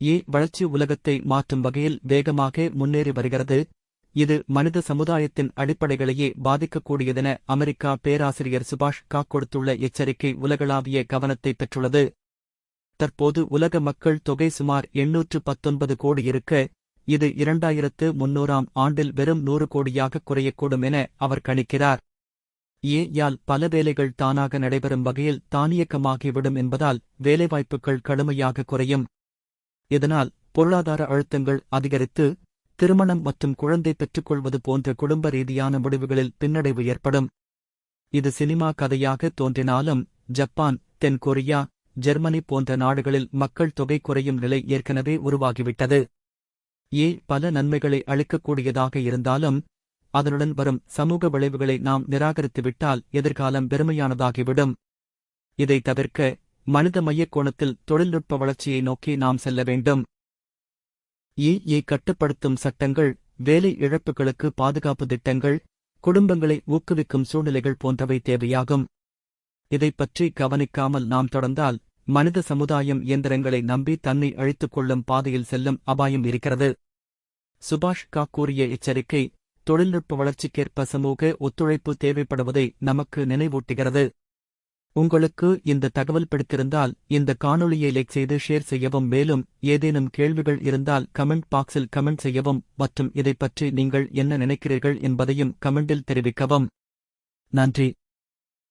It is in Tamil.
ஏ வளர்ச்சி உலகத்தை மாற்றும் வகையில் வேகமாக முன்னேறி வருகிறது. இது மனித சமுதாயத்தின் அடிப்படைகளையே பாதிக்கக்கூடியதென அமெரிக்கா பேராசிரியர் சுபாஷ் கா கொடுத்துள்ள எச்சரிக்கை உலகளாவிய கவனத்தை பெற்றுள்ளது. தற்போது உலக மக்கள் தொகை சுமார் எண்ணூற்று பத்தொன்பது கோடி இருக்க இது இரண்டாயிரத்து முன்னூறாம் ஆண்டில் வெறும் நூறு கோடியாக குறையக்கூடும் என அவர் கணிக்கிறார். ஏ யால் பல வேலைகள் தானாக நடைபெறும் வகையில் தானியக்கமாகிவிடும் என்பதால் வேலைவாய்ப்புகள் கடுமையாக குறையும். இதனால் பொருளாதார அழுத்தங்கள் அதிகரித்து திருமணம் மற்றும் குழந்தை பெற்றுக்கொள்வது போன்ற குடும்ப ரீதியான முடிவுகளில் பின்னடைவு ஏற்படும். இது சினிமா கதையாக தோன்றினாலும் ஜப்பான் தென் கொரியா ஜெர்மனி போன்ற நாடுகளில் மக்கள் தொகை குறையும் நிலை ஏற்கனவே உருவாகிவிட்டது. ஏ பல நன்மைகளை அளிக்கக்கூடியதாக இருந்தாலும் அதனுடன் வரும் சமூக விளைவுகளை நாம் நிராகரித்துவிட்டால் எதிர்காலம் பெருமையானதாகிவிடும் இதை தவிர்க்க மனித மையக்கோணத்தில் தொழில்நுட்ப வளர்ச்சியை நோக்கி நாம் செல்ல வேண்டும். இஇ கட்டுப்படுத்தும் சட்டங்கள் வேலை இழப்புகளுக்கு பாதுகாப்பு திட்டங்கள் குடும்பங்களை ஊக்குவிக்கும் சூழ்நிலைகள் போன்றவை தேவையாகும். இதைப் பற்றி கவனிக்காமல் நாம் தொடர்ந்தால் மனித சமுதாயம் இயந்திரங்களை நம்பி தன்னை அழித்துக் கொள்ளும் பாதையில் செல்லும் அபாயம் இருக்கிறது. சுபாஷ் கா கூறிய எச்சரிக்கை தொழில்நுட்ப வளர்ச்சிக்கேற்ப சமூக ஒத்துழைப்பு தேவைப்படுவதை நமக்கு நினைவூட்டுகிறது. உங்களுக்கு இந்த தகவல் பிடித்திருந்தால் இந்த காணொளியை லைக் செய்து ஷேர் செய்யவும் மேலும் ஏதேனும் கேள்விகள் இருந்தால் கமெண்ட் பாக்ஸில் கமெண்ட் செய்யவும் மற்றும் இதைப் பற்றி நீங்கள் என்ன நினைக்கிறீர்கள் என்பதையும் கமெண்டில் தெரிவிக்கவும். நன்றி.